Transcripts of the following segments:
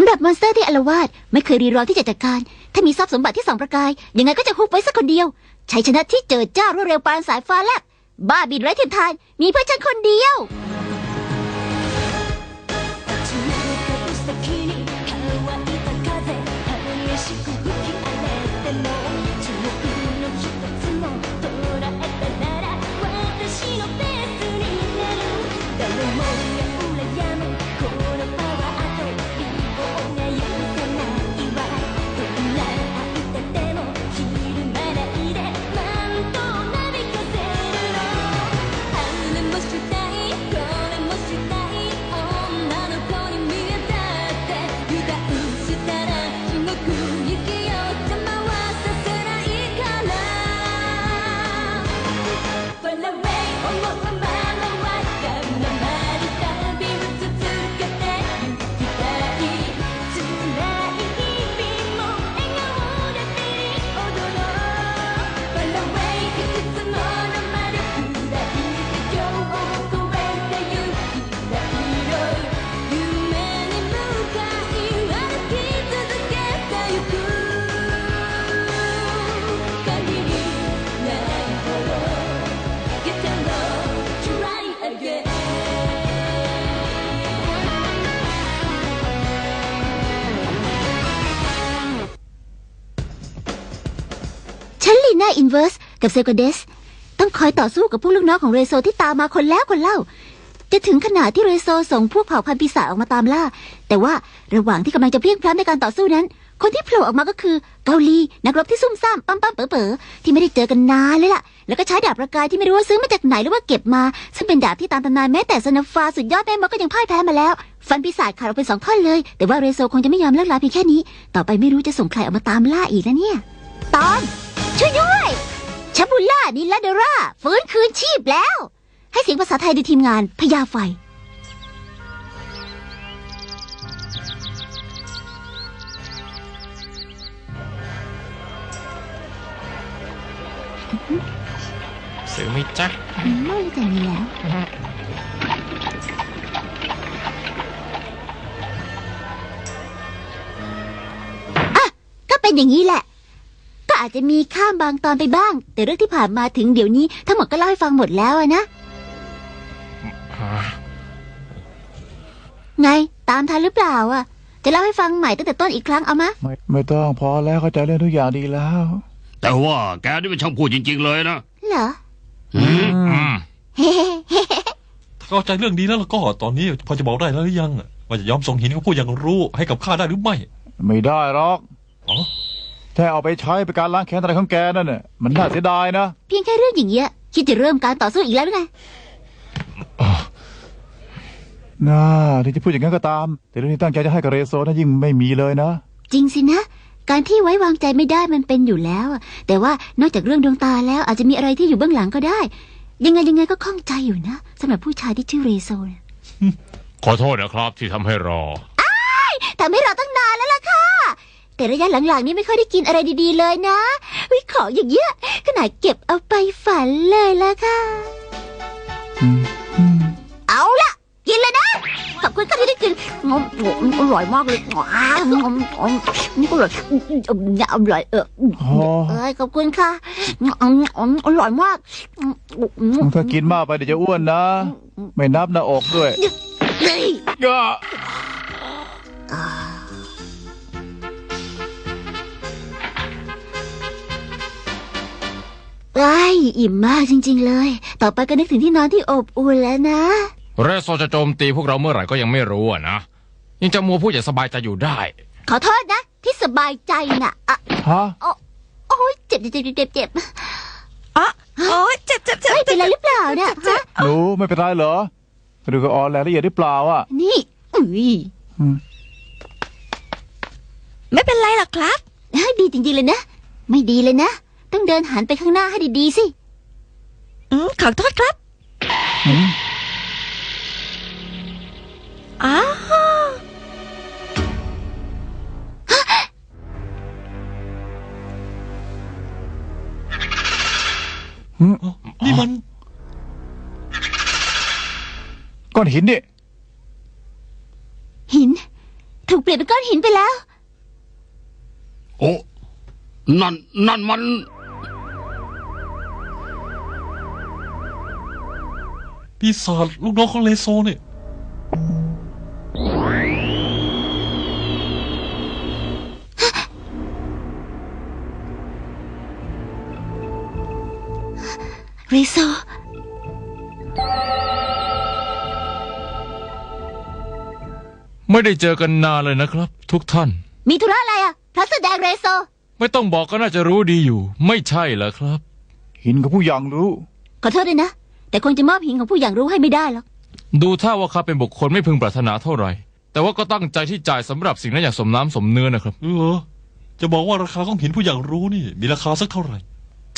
สำหรับมอนสเตอร์ที่อาวาดไม่เคยรีรอที่จะจัดการ ถ้ามีทรัพย์สมบัติที่สองประกาย ยังไงก็จะฮุบไว้สักคนเดียวชัยชนะที่เจิดจ้ารวดเร็วปานสายฟ้าแลบบ้าบินไร้เทียมทานมีเพื่อฉันคนเดียว ล่าอินเวอร์สกับเซโกเดส ต้องคอยต่อสู้กับพวกลูกน้องของเรโซที่ตามมาคนแล้วคนเล่า จะถึงขนาดที่เรโซส่งพวกเผ่าพันธุ์ปีศาจออกมาตามล่า แต่ว่าระหว่างที่กำลังจะเพลียงพล้ำในการต่อสู้นั้น คนที่โผล่ออกมาก็คือเกาหลีนักรบที่ซุ่มซ่ามปั๊มปั๊มเป๋อเป๋อที่ไม่ได้เจอกันนานเลยล่ะแล้วก็ใช้ดาบประกายที่ไม่รู้ว่าซื้อมาจากไหนหรือว่าเก็บมา ซึ่งเป็นดาบที่ตามตำนานแม้แต่สนาฟาสุดยอดแม่มดก็ยังพ่ายแพ้มาแล้ว ฟันปีศาจขาดออกเป็นสองท่อนเลย แต่ว่าเรโซคงจะไม่ยอมเลิกลาเพียงแค่นี้ ต่อไปไม่รู้จะส่งใครออกมาตามล่าอีกแล้วเนี่ย ตอน ช่วยด้วยชาบูล่านิลาเดราฟื้นคืนชีพแล้ว ให้เสียงภาษาไทยโดยทีมงานพญาไฟ ซื้อไหม่จ๊ะไม่รู้จะมีแล้ว อะ ก็เป็นอย่างนี้แหละ ก็อาจจะมีข้ามบางตอนไปบ้าง แต่เรื่องที่ผ่านมาถึงเดี๋ยวนี้ ทั้งหมดก็เล่าให้ฟังหมดแล้วอะนะไงตามทันหรือเปล่าอะ จะเล่าให้ฟังใหม่ตั้งแต่ต้นอีกครั้งเอามะไม่ไม่ต้องพอแล้วเข้าใจเรื่องทุกอย่างดีแล้ว แต่ว่าแกนี่เป็นช่างพูดจริง ๆ เลยนะเหรออืมอืมเฮ้เฮ้ถ้าเข้าใจเรื่องนี้แล้วแล้วก็ตอนนี้พอจะบอกได้แล้วหรือยังว่าจะยอมส่งหินกับผู้ยังรู้ให้กับข้าได้หรือไม่ ไม่ได้หรอกอ๋อ ถ้าเอาไปใช้เป็นการล้างแค้นอะไรของแกนั่นน่ะมันน่าเสียดายนะ เพียงแค่เรื่องอย่างเงี้ยคิดจะเริ่มการต่อสู้อีกแล้วหรือไงน่าที่จะพูดอย่างนั้นก็ตาม แต่เรื่องที่ตั้งใจจะให้กับเรโซนั้นยิ่งไม่มีเลยนะ จริงสินะ การที่ไว้วางใจไม่ได้มันเป็นอยู่แล้วอะแต่ว่านอกจากเรื่องดวงตาแล้วอาจจะมีอะไรที่อยู่เบื้องหลังก็ได้ ยังไงยังไงก็ข้องใจอยู่นะสำหรับผู้ชายที่ชื่อเรโซนะขอโทษนะครับที่ทำให้รอทำให้เราตั้งนานแล้วล่ะค่ะ แต่ระยะหลังๆ นี้ไม่ค่อยได้กินอะไรดีๆเลยนะวิของอย่างเงี้ยขนาดเก็บเอาไปฝันเลยล่ะค่ะอืมอืมเอาล่ะกินเลยนะ ขอบคุณค่ะที่ได้กินงมโอ้อร่อยมากเลยว้าวงมงมนี่ก็อร่อยอืมอืมอร่อยเออโอ้เอ้ยขอบคุณค่ะอืมอืมอืมอร่อยมากอืมอืมถ้ากินมากไปเดี๋ยวจะอ้วนนะ ไม่นับหน้าอกด้วยเฮ้ย ก็ อ่า ไอ้ยอิ่มมากจริง ๆ เลย ต่อไปก็นึกถึงที่นอนที่อบอุ่นแล้วนะ เรโซจะโจมตีพวกเราเมื่อไหร่ก็ยังไม่รู้อะนะ ยังจะมัวพูดอย่างสบายใจอยู่ได้ ขอโทษนะ ที่สบายใจน่ะอะฮะโอ้ยเจ็บเจ็บเจ็บเจ็บเจ็บอ๋อโอ้ยเจ็บเจ็บเจ็บเฮ้ยเป็นไรหรือเปล่าเนี่ยฮะหนูไม่เป็นไรเหรอดูก็อ่อนแรงละเอียดหรือเปล่าอะนี่อุ้ยอืมไม่เป็นไรหรอกครับเฮ้ยดีจริงๆเลยนะ ไม่ดีเลยนะ ต้องเดินหันไปข้างหน้าให้ดีๆสิอืมขอโทษครับอืมอ้าวอืมอ๋อนี่มัน ก้อนหินนี่หิน ถูกเปลี่ยนเป็นก้อนหินไปแล้ว โอ้ นั่น นั่นมัน ปีศาจลูกน้องของเลโซเนี่ยเรโซไม่ได้เจอกันนานเลยนะครับ ทุกท่าน มีธุระอะไรอะ พระแสดงเรโซ ไม่ต้องบอกก็น่าจะรู้ดีอยู่ ไม่ใช่เหรอครับ หินกับผู้อย่างรู้ ขอโทษด้วยนะ แต่คงจะมอบหินของผู้อย่างรู้ให้ไม่ได้หรอก ดูท่าว่าข้าเป็นบุคคลไม่พึงปรารถนาเท่าไหร่ แต่ว่าก็ตั้งใจที่จ่ายสำหรับสิ่งนั้นอย่างสมน้ำสมเนื้อนะครับ เออ จะบอกว่าราคาของหินผู้อย่างรู้นี่ มีราคาสักเท่าไหร่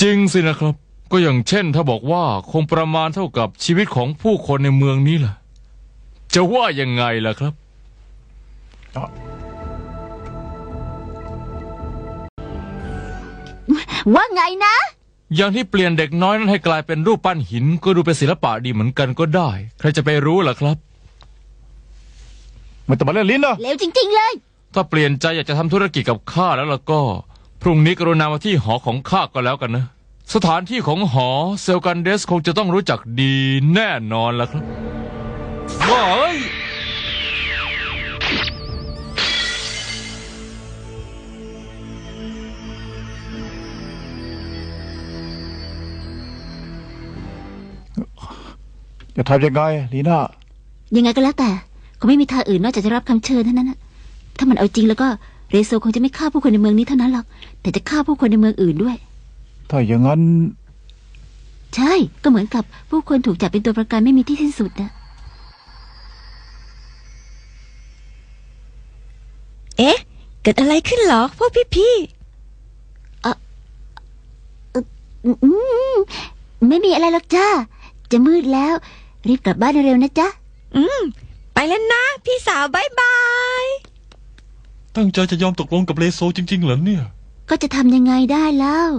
จริงสินะครับ ก็อย่างเช่น ถ้าบอกว่าคงประมาณเท่ากับชีวิตของผู้คนในเมืองนี้แหละจะว่ายังไงล่ะครับ ว่าไงนะ อย่างที่เปลี่ยนเด็กน้อยนั้นให้กลายเป็นรูปปั้นหิน ก็ดูเป็นศิลปะดีเหมือนกันก็ได้ ใครจะไปรู้ล่ะครับไม่ต้องมาเล่นลิ้นนะเลวจริง ๆ เลย ถ้าเปลี่ยนใจอยากจะทำธุรกิจกับข้าแล้วล่ะก็ พรุ่งนี้กรุณามาที่หอของข้าก็แล้วกันนะ สถานที่ของหอเซลกันเดสคงจะต้องรู้จักดีแน่นอนล่ะครับว้าย จะทำยังไงลีน่ายังไงก็แล้วแต่คงไม่มีทางอื่นนอกจากจะรับคำเชิญเท่านั้นนะถ้ามันเอาจริงแล้วก็เรโซคงจะไม่ฆ่าผู้คนในเมืองนี้เท่านั้นหรอก แต่จะฆ่าผู้คนในเมืองอื่นด้วย ถ้าอย่างนั้น ใช่ ก็เหมือนกับผู้คนถูกจับเป็นตัวประกันไม่มีที่สิ้นสุดนะเอ๊ะ เกิดอะไรขึ้นเหรอพวกพี่อืมไม่มีอะไรหรอกจ้า จะมืดแล้ว รีบกลับบ้านเร็วๆนะจ๊ะๆอืม ไปแล้วนะ พี่สาวบายบาย ตั้งใจจะยอมตกลงกับเลโซจริงๆเหรอเนี่ย ก็จะทำยังไงได้แล้ว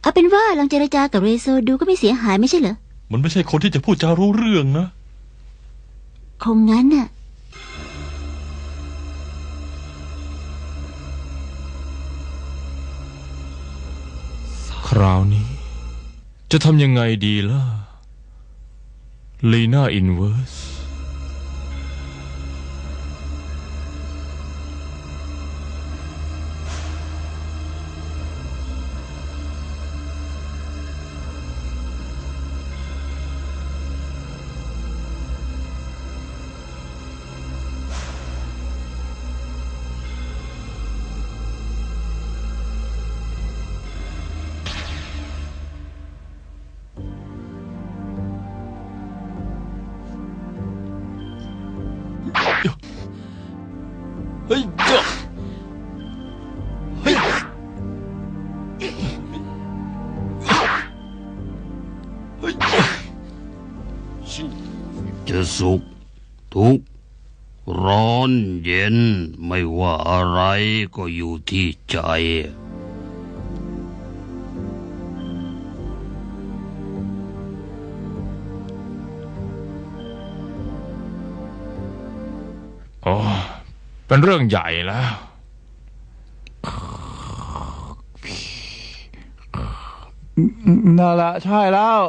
เอาเป็นว่าลองเจรจากับเรโซดูก็ไม่เสียหายไม่ใช่เหรอ มันไม่ใช่คนที่จะพูดจารู้เรื่องนะ คงงั้นน่ะ คราวนี้ จะทำยังไงดีล่ะ ลีน่าอินเวอร์ส เฮ้ยเจ้าเฮ้ยจะสุขทุกข์ร้อนเย็นไม่ว่าอะไรก็อยู่ที่ใจโอ้ เป็นเรื่องใหญ่แล้ว นั่นแหละใช่แล้ว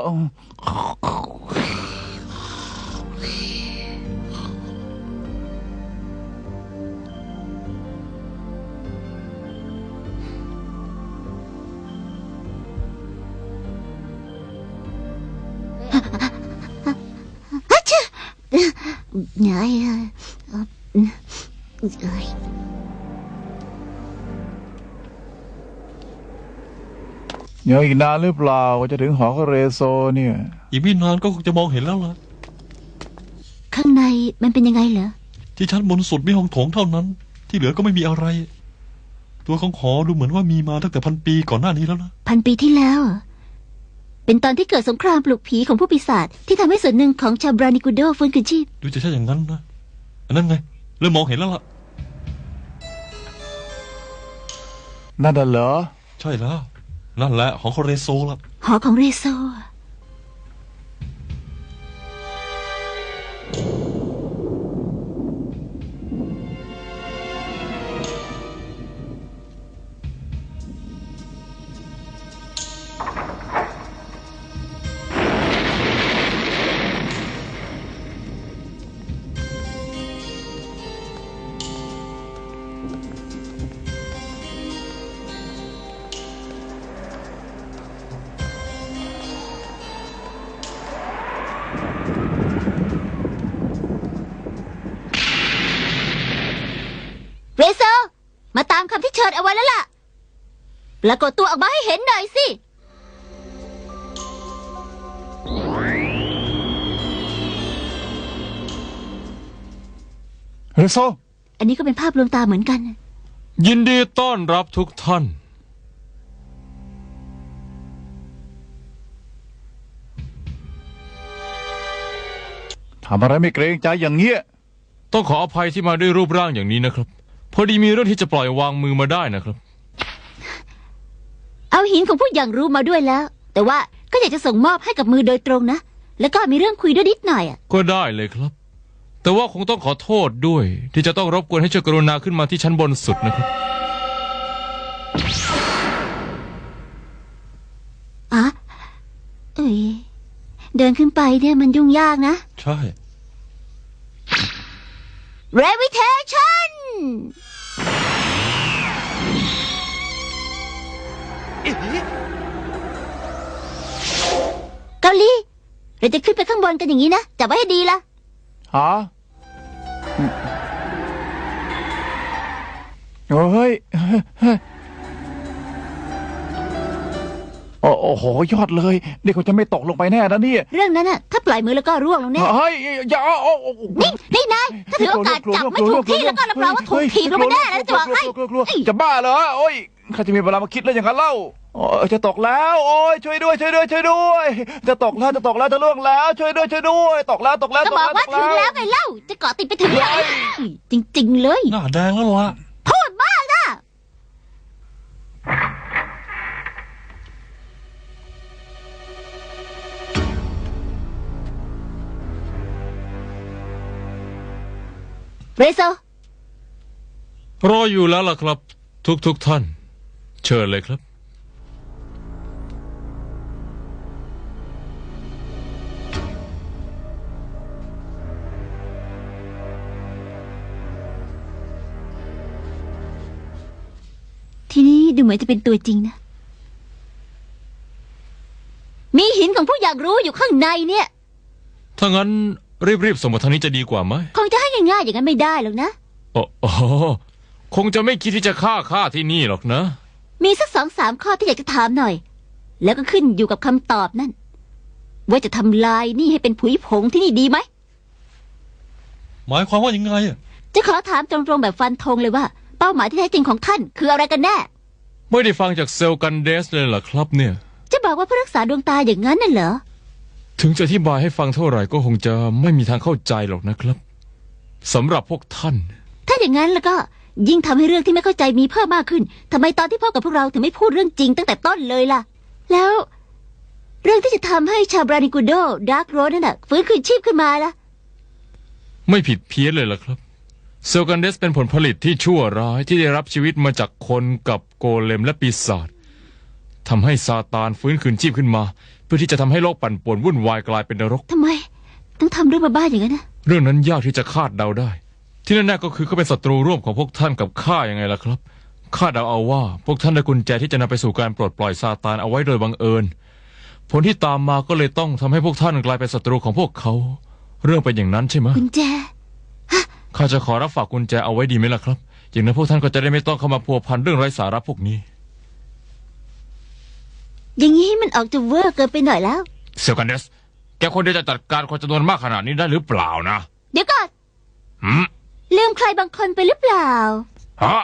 เหนื่อย ยังอีกนานหรือเปล่ากว่าจะถึงหอของเรโซเนี่ย อีกไม่นานก็คงจะมองเห็นแล้วล่ะ ข้างในมันเป็นยังไงเหรอ ที่ชั้นบนสุดมีห้องโถงเท่านั้น ที่เหลือก็ไม่มีอะไร ตัวของหอดูเหมือนว่ามีมาตั้งแต่พันปีก่อนหน้านี้แล้วนะ พันปีที่แล้วเหรอเป็นตอนที่เกิดสงครามปลุกผีของผู้ปีศาจที่ทำให้ส่วนหนึ่งของชาวบรานิกุโดฟื้นคืนชีพ ดูจะใช่อย่างนั้นนะอันนั้นไง เริ่มมองเห็นแล้วล่ะ นั่นน่ะเหรอ ใช่แล้ว นั่นแหละของคอเรโซล่ะ หอของเรโซ ไว้แล้วล่ะปรากฏตัวออกมาให้เห็นหน่อยสิ เรโซ อันนี้ก็เป็นภาพลวงตาเหมือนกัน ยินดีต้อนรับทุกท่าน ทำอะไรไม่เกรงใจอย่างเงี้ย ต้องขออภัยที่มาด้วยรูปร่างอย่างนี้นะครับ พอดีมีเรื่องที่จะปล่อยวางมือมาได้นะครับ เอาหินของผู้อย่างรู้มาด้วยแล้ว แต่ว่าก็อยากจะส่งมอบให้กับมือโดยตรงนะ แล้วก็มีเรื่องคุยด้วยนิดหน่อยอะก็ได้เลยครับ แต่ว่าคงต้องขอโทษด้วย ที่จะต้องรบกวนให้ช่วยกรุณาขึ้นมาที่ชั้นบนสุดนะครับอะเอ้ยเดินขึ้นไปเนี่ยมันยุ่งยากนะ ใช่ Gravitation เกาหลีเราจะขึ้นไปข้างบนกันอย่างนี้นะจับไว้ให้ดีละฮะโอ้เฮ้ย โอ้โอ้โหยอดเลยนี่เขาจะไม่ตกลงไปแน่นะเนี่ยเรื่องนั้นน่ะถ้าปล่อยมือแล้วก็ร่วงลงแน่เฮ้ยอย่าเอาเอาเอานี่นี่นายถ้าถือโอกาสจับไม่ถูกที่แล้วก็รับรองว่าถูกถีบลงไปแน่แล้วจะบอกให้กลัวกลัวกลัวจะบ้าเหรอโอ้ยใครจะมีเวลามาคิดเรื่องอย่างนั้นเล่าโอ้ยจะตกแล้ว โอ้ยช่วยด้วยช่วยด้วยช่วยด้วย จะตกแล้วจะตกแล้วจะล่วงแล้ว ช่วยด้วยช่วยด้วย ตกแล้วตกแล้วก็ตบอกว่าถึงแล้วไงเล่า จะเกาะติดไปถึงไหนจริง ๆ เลย หน้าแดงแล้วล่ะพูดมากนะ เรโซรออยู่แล้วล่ะครับ ทุกทุกๆท่าน เชิญเลยครับ ทีนี้ดูเหมือนจะเป็นตัวจริงนะ มีหินของผู้อยากรู้อยู่ข้างในเนี่ย ถ้างั้น รีบๆส่งมาทางนี้จะดีกว่าไหมคงจะให้ง่ายๆอย่างนั้นไม่ได้หรอกนะโอ้โอ้คงจะไม่คิดที่จะฆ่าข้าที่นี่หรอกนะ มีสักสองสามข้อที่อยากจะถามหน่อย แล้วก็ขึ้นอยู่กับคำตอบนั่น ว่าจะทำลายนี่ให้เป็นผุยผงที่นี่ดีไหม หมายความว่ายังไงอะจะขอถามตรงๆแบบฟันธงเลยว่า เป้าหมายที่แท้จริงของท่าน คืออะไรกันแน่ ไม่ได้ฟังจากเซลล์กันเดสเลยเหรอครับเนี่ย จะบอกว่าเพื่อรักษาดวงตาอย่างนั้นน่ะเหรอ ถึงจะอธิบายให้ฟังเท่าไหร่ก็คงจะไม่มีทางเข้าใจหรอกนะครับสำหรับพวกท่าน ถ้าอย่างนั้นแล้วก็ยิ่งทำให้เรื่องที่ไม่เข้าใจมีเพิ่มมากขึ้นทำไมตอนที่พ่อกับพวกเราถึงไม่พูดเรื่องจริงตั้งแต่ต้นเลยล่ะ แล้ว เรื่องที่จะทำให้ชาวบรานิกูโดดาร์กโรดนั่นน่ะฟื้นคืนชีพขึ้นมาล่ะ ไม่ผิดเพี้ยนเลยล่ะครับ เซลล์กันเดสเป็นผลผลิตที่ชั่วร้ายที่ได้รับชีวิตมาจากคนกับโกเลมและปีศาจทำให้ซาตานฟื้นคืนชีพขึ้นมา เพื่อที่จะทำให้โลกปั่นป่วนวุ่นวายกลายเป็นนรก ทำไม ต้องทำเรื่องบ้าๆอย่างนั้นนะเรื่องนั้นยากที่จะคาดเดาได้ ที่แน่ๆก็คือเขาเป็นศัตรูร่วมของพวกท่านกับข้ายังไงล่ะครับข้าเดาเอาว่า พวกท่านได้กุญแจที่จะนำไปสู่การปลดปล่อยซาตานเอาไว้โดยบังเอิญ ผลที่ตามมาก็เลยต้องทำให้พวกท่านกลายเป็นศัตรูของพวกเขา เรื่องเป็นอย่างนั้นใช่ไหมกุญแจ ข้าจะขอรับฝากกุญแจเอาไว้ดีไหมล่ะครับ อย่างนั้นพวกท่านก็จะได้ไม่ต้องเข้ามาพัวพันเรื่องไร้สาระพวกนี้ อย่างนี้มันออกจะเวอร์เกินไปหน่อยแล้ว เซลกันเดส แกคนเดียวจะจัดการคนจำนวนมากขนาดนี้ได้หรือเปล่านะเดี๋ยวก่อนหืมลืมใครบางคนไปหรือเปล่า ฮะ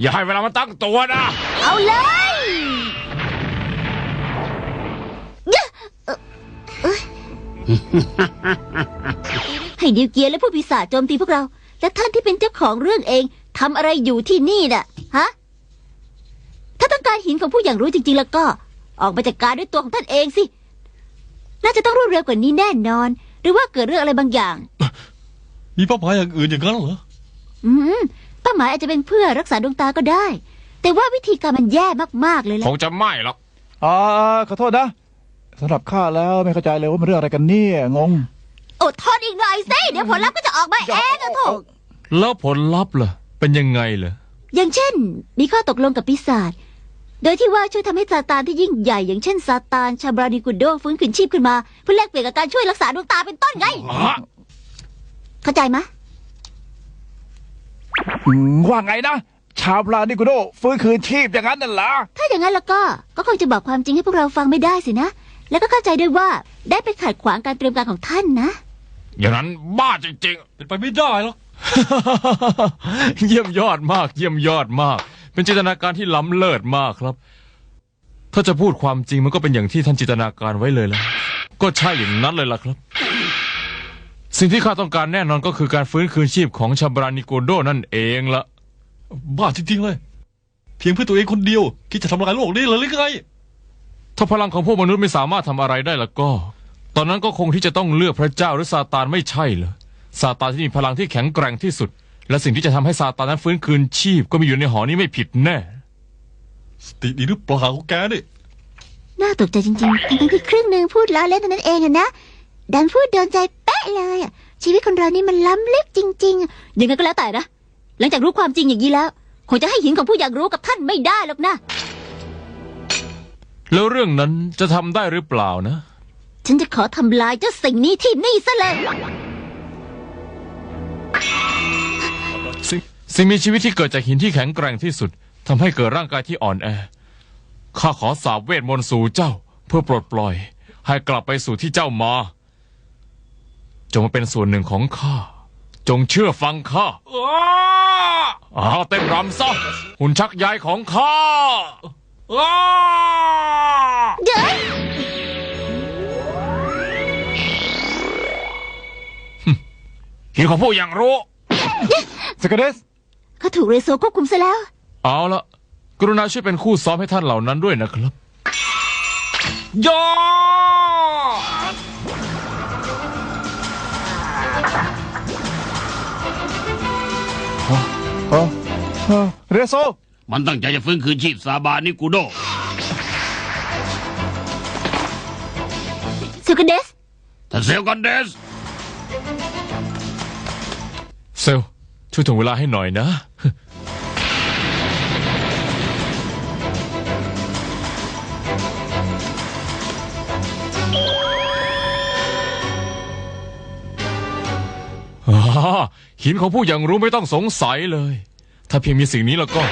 อย่าให้เวลามันตั้งตัวนะ เอาเลยยะเอ่อเอ้ยให้ดิวเกียร์และผู้ปีศาจโจมตีพวกเรา และท่านที่เป็นเจ้าของเรื่องเองทำอะไรอยู่ที่นี่น่ะ ฮะ ถ้าต้องการหินของผู้อย่างรู้จริง ๆ แล้วก็ ออกมาจัดการด้วยตัวของท่านเองสิ น่าจะต้องรวดเร็วกว่านี้แน่นอน หรือว่าเกิดเรื่องอะไรบางอย่าง มีเป้าหมายอย่างอื่นอย่างนั้นเหรอ อืมเป้าหมายอาจจะเป็นเพื่อรักษาดวงตาก็ได้ แต่ว่าวิธีการมันแย่มากๆเลยแหคละงจะไม่หรอกอ่าขอโทษนะสำหรับข้าแล้วไม่เข้าใจเลยว่ามันเรื่องอะไรกันเนี่ยงงอดทนอีกหน่อยสิ เดี๋ยวผลลัพธ์ก็จะออกมาเองอะโถแล้วผลลัพธ์ล่ะ เป็นยังไงเหรออย่างเช่น มีข้อตกลงกับปีศาจ โดยที่ว่าช่วยทำให้ซาตานที่ยิ่งใหญ่อย่างเช่นซาตานชาบรานิกุโดฟื้นคืนชีพขึ้นมา เพื่อแลกเปลี่ยนกับการช่วยรักษาดวงตาเป็นต้นไง เข้าใจไหมะอืมว่าไงนะ ชาวพลานิโกโดฟื้นคืนชีพอย่างนั้นน่ะเหรอถ้าอย่างนั้นแล้วก็ก็คงจะบอกความจริงให้พวกเราฟังไม่ได้สินะ แล้วก็เข้าใจด้วยว่าได้ไปขัดขวางการเตรียมการของท่านนะ อย่างนั้นบ้าจริงเป็นไปไม่ได้หรอกๆเยี่ยมยอดมาก เยี่ยมยอดมาก เป็นจินตนาการที่ล้ำเลิศมากครับ ถ้าจะพูดความจริงมันก็เป็นอย่างที่ท่านจินตนาการไว้เลยละก็ใช่อย่างนั้นเลยล่ะครับ สิ่งที่ข้าต้องการแน่นอนก็คือการฟื้นคืนชีพของชาบรานิโกโดนั่นเองละบ้าจริงๆเลย เพียงเพื่อตัวเองคนเดียว คิดจะทำลายโลกนี้เลยหรือไง ถ้าพลังของพวกมนุษย์ไม่สามารถทำอะไรได้ล้วก็ ตอนนั้นก็คงที่จะต้องเลือกพระเจ้าหรือซาตานไม่ใช่เหรอซาตานที่มีพลังที่แข็งแกร่งที่สุด และสิ่งที่จะทำให้ซาตานนั้นฟื้นคืนชีพ ก็มีอยู่ในหอนี้ไม่ผิดแน่ สติดีหรือเปล่าแกนี่น่าตกใจจริงๆทั้งๆที่ครึ่งหนึ่งพูดล้อเล่นเท่านั้นเองอะนะดันพูดโดนใจเป๊ะเลยอะชีวิตคนเรานี่มันล้ำลึกจริงๆอะยังไงก็แล้วแต่นะ หลังจากรู้ความจริงอย่างนี้แล้ว คงจะให้หินของผู้อยากรู้กับท่านไม่ได้หรอกนะ แล้วเรื่องนั้นจะทำได้หรือเปล่านะ ฉันจะขอทำลายเจ้าสิ่งนี้ที่นี่ซะเลย สิ่งสิ่งมีชีวิตที่เกิดจากหินที่แข็งแกร่งที่สุดทำให้เกิดร่างกายที่อ่อนแอ ข้าขอสาบเวทมนต์สู่เจ้า เพื่อปลดปล่อย ให้กลับไปสู่ที่เจ้ามา จงมาเป็นส่วนหนึ่งของข้า จงเชื่อฟังข้าอ้าวเต้นรำซะหุ่นชักใยของข้าอ้าเดี๋ยวหินของผู้อย่างรู้สกเดส เขาถูกเรโซควบคุมซะแล้ว เอาละกรุณาช่วยเป็นคู่ซ้อมให้ท่านเหล่านั้นด้วยนะครับยอเออเออเรโซ มันตั้งใจจะฟื้นคืนชีพซาบานิกูโดซูกเดส ท่านเซลกันเดส เซลช่วยถ่วงเวลาให้หน่อยนะาหินของผู้อย่างรู้ไม่ต้องสงสัยเลย ถ้าเพียงมีสิ่งนี้แล้วก็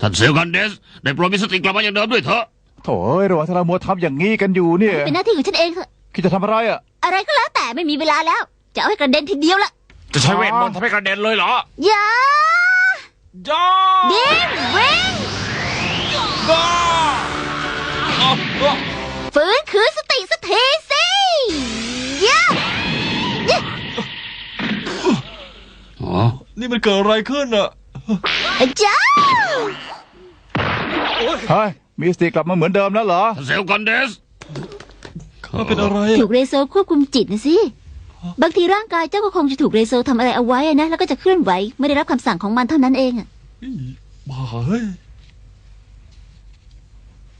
ท่านเซลกันเดสได้โปรดมีสติกลับมาอย่างเดิมด้วยเถอะ โถ่เอ้ยระหว่างที่เรามัวทำอย่างนี้กันอยู่เนี่ยเป็นหน้าที่ของฉันเองเถอะคิดจะทำอะไรอะ อะไรก็แล้วแต่ไม่มีเวลาแล้ว จะเอาให้กระเด็นทีเดียวละ จะใช้เวทมนต์ทำให้กระเด็นเลยเหรอ อย่าจ้าดิมวิ่งฟื้นคืนสติสักทีสิย่าอ๋อ นี่มันเกิดอะไรขึ้นอะจ้าเฮ้ย มีสติกลับมาเหมือนเดิมแล้วเหรอท่านเซลกันเดส ข้าเป็นอะไรถูอะกเรโซควบคุมจิตนะสิ บางทีร่างกายเจ้าก็คงจะถูกเรโซทำอะไรเอาไว้อะนะแล้วก็จะเคลื่อนไหวไม่ได้รับคำสั่งของมันเท่านั้นเองอะอีบ้าเฮ้ย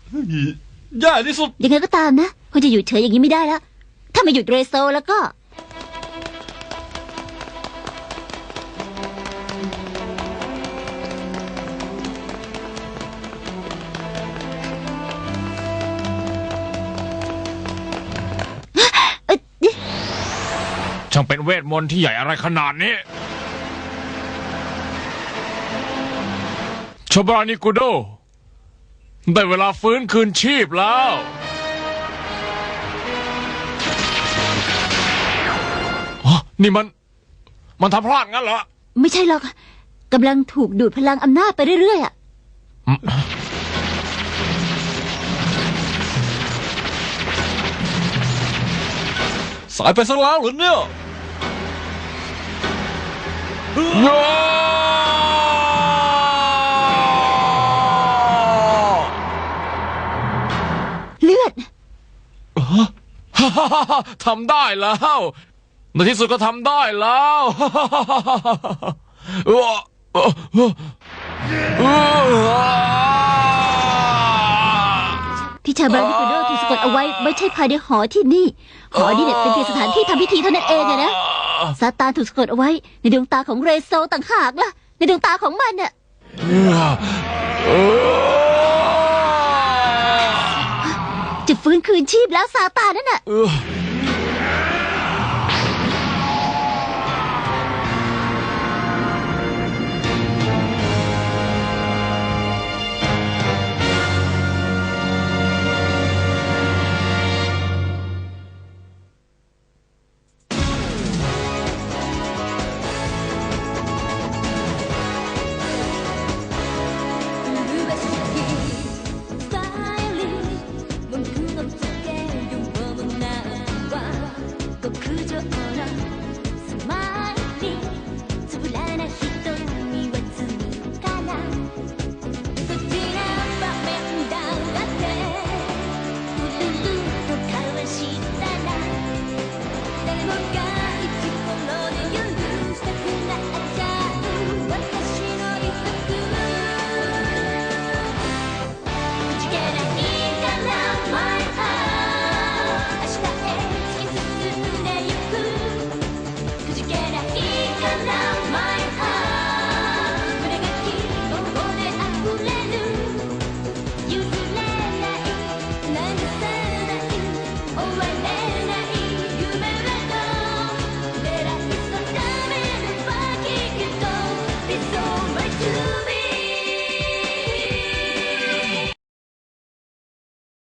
เฮ้ยแย่ที่สุด ยังไงก็ตามนะคงจะอยู่เฉยอย่างนี้ไม่ได้แล้วถ้าไม่หยุดเรโซแล้วก็ ช่างเป็นเวทมนต์ที่ใหญ่อะไรขนาดนี้ชบรานิกุโด ได้เวลาฟื้นคืนชีพแล้วอ๋อนี่มัน มันทำพลาดงั้นเหรอ ไม่ใช่หรอกกำลังถูกดูดพลังอำนาจไปเรื่อยๆอะสายไปซะแล้วเหรอเนี่ย เลือด ทำได้แล้วในที่สุดก็ทำได้แล้วเออเออเออที่ชาวบรานิโกโดถูกสะกดเอาไว้ไม่ใช่ภายในหอที่นี่ หอนี่เนี่ยเป็นเพียงสถานที่ทำพิธีเท่านั้นเองอะนะ ซาตานถูกสะกดเอาไว้ ในดวงตาของเรโซต่างหากล่ะ ในดวงตาของมันน่ะจะฟื้นคืนชีพแล้วซาตานนั่นน่ะ 誰もが